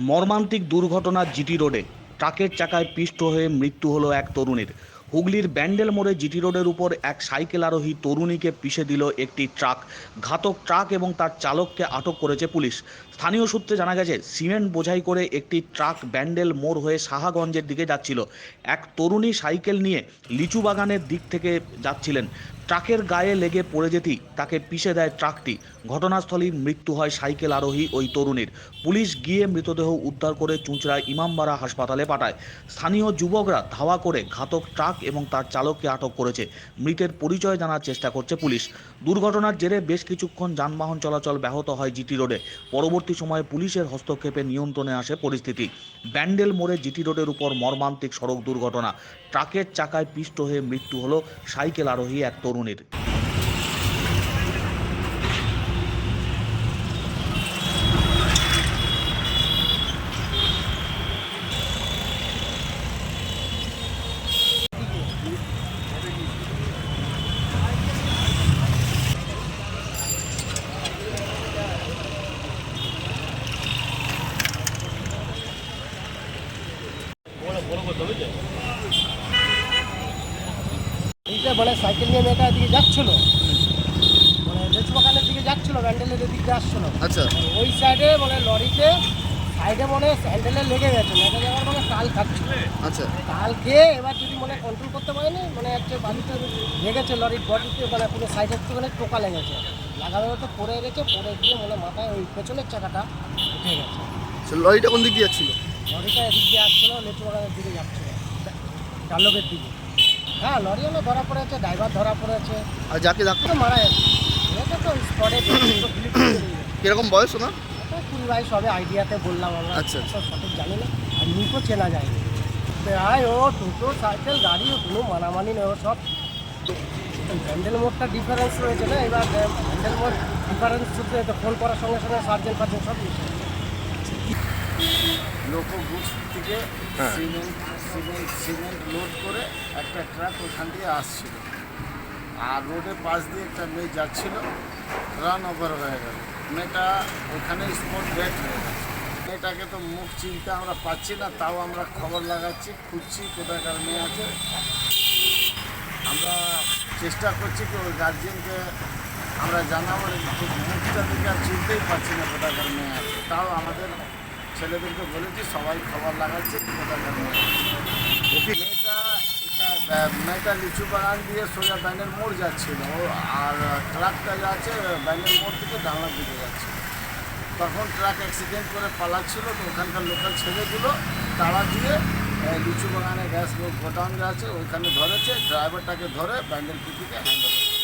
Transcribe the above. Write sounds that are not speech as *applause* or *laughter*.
মর্মান্তিক দুর্ঘটনা জিটি রোডে। ট্রাকের চাকায় পিষ্ট হয়ে মৃত্যু হলো এক তরুণীর। হুগলির ব্যান্ডেল মোড়ে জিটি রোডের উপর এক সাইকেল আরোহী তরুণীকে পিষে দিল একটি ট্রাক। ঘাতক ট্রাক এবং তার চালককে আটক করেছে পুলিশ। স্থানীয় সূত্রে জানা গেছে, সিমেন্ট বোঝাই করে একটি ট্রাক ব্যান্ডেল মোড় হয়ে সাহাগঞ্জের দিকে যাচ্ছিল। এক তরুণী সাইকেল নিয়ে লিচু বাগানের দিক থেকে যাচ্ছিলেন। ট্রাকের গায়ে লেগে পড়ে যেতেই তাকে পিষে দেয় ট্রাকটি। ঘটনাস্থলেই মৃত্যু হয় সাইকেল আরোহী ওই তরুণীর। পুলিশ গিয়ে মৃতদেহ উদ্ধার করে চুঁচড়া ইমামবাড়া হাসপাতালে পাঠায়। স্থানীয় যুবকরা ধাওয়া করে ঘাতক ট্রাক এবং তার চালককে আটক করেছে। মৃতের পরিচয় জানার চেষ্টা করছে পুলিশ। দুর্ঘটনার জেরে বেশ কিছুক্ষণ যানবাহন চলাচল ব্যাহত হয় জিটি রোডে। পরবর্তী সময়ে পুলিশের হস্তক্ষেপে নিয়ন্ত্রণে আসে পরিস্থিতি। ব্যান্ডেল মোড়ে জিটি রোডের উপর মর্মান্তিক সড়ক দুর্ঘটনা। ট্রাকের চাকায় পিষ্ট হয়ে মৃত্যু হল সাইকেল আরোহী এক তরুণীর। এইটা মানে সাইকেল নিয়ে মেয়েটা এদিকে যাচ্ছিল। মানে লেচু দিকে যাচ্ছিল ব্যান্ডেলের দিকে আসছিল। আচ্ছা। ওই সাইডে মানে লরিতে সাইডে মানে স্যান্ডেলে লেগে গেছে লেগে যাওয়ার মানে তাল খাচ্ছিল আচ্ছা। তাল খেয়ে এবার যদি মানে কন্ট্রোল করতে পারেনি মানে হচ্ছে বাড়িতে লেগেছে লরির বডিতে মানে পুরো সাইডের থেকে মানে টোকা লেগেছে। লাগানোর তো পড়ে গেছে পড়ে গিয়ে মানে মাথায় ওই পেছনের চাকাটা উঠে গেছে। লরিটা কোন দিক দিয়ে যাচ্ছিল? লরিটা এদিক দিয়ে আসছিল লেচু বাগানের দিকে যাচ্ছিল। ডাল্লকের দিকে। হ্যাঁ লরি হলো ধরা পড়েছে ড্রাইভার ধরা পড়েছে। আর যাকে তো মারা গেছে। এটা তো স্পটে *coughs* কীরকম বয়স ওনার? কুড়ি বাইশ হবে আইডিয়াতে বললাম আমরা। আচ্ছা, আচ্ছা। সঠিক জানি না। আর নিকো চেনা যায়নি। প্রায় ও টোটো সাইকেল গাড়ি ও কোনো মানামানি নেই ও সব। হ্যান্ডেল মোড়টা ডিফারেন্স রয়েছে না? এবার হ্যান্ডেল মোড় ডিফারেন্স ফোন করার সঙ্গে সঙ্গে সার্জেন্ট ফার্জেন্ট সব মিশে লোকো গুডস থেকে হ্যাঁ। সিমেন্ট সিমেন্ট সিমেন্ট লোড করে একটা ট্রাক ওখান দিয়ে আসছিল। আর রোডের পাশ দিয়ে একটা মেয়ে যাচ্ছিল রান ওভার হয়ে গেল। মেয়েটা ওখানে স্পট ডেট হয়ে গেছে। মেয়েটাকে তো মুখ চিনতে আমরা পাচ্ছি না তাও আমরা খবর লাগাচ্ছি খুঁজছি কোথাকার মেয়ে আছে। আমরা চেষ্টা করছি কি ওই গার্জিয়ানকে আমরা জানাব মুখটা থেকে আর চিনতেই পারছি না কোথাকার মেয়ে আছে। তাও আমাদের ছেলেদেরকে বলেছি, সবাই খবর লাগাচ্ছে মেয়েটা মেয়েটা লিচু বাগান দিয়ে সোজা ব্যান্ডের মোড় যাচ্ছিল। আর ট্রাকটা যাচ্ছে ব্যান্ডের মোড় থেকে ডাঙ্গার দিকে যাচ্ছে। তখন ট্রাক অ্যাক্সিডেন্ট করে পালাচ্ছিল, তো ওখানকার লোকাল ছেলেগুলো তাড়া দিয়ে লিচু বাগানে গ্যাস গোডাউন আছে, ওইখানে ধরেছে ড্রাইভারটাকে ধরে ব্যান্ডেল পিটিকে হ্যান্ড ওভার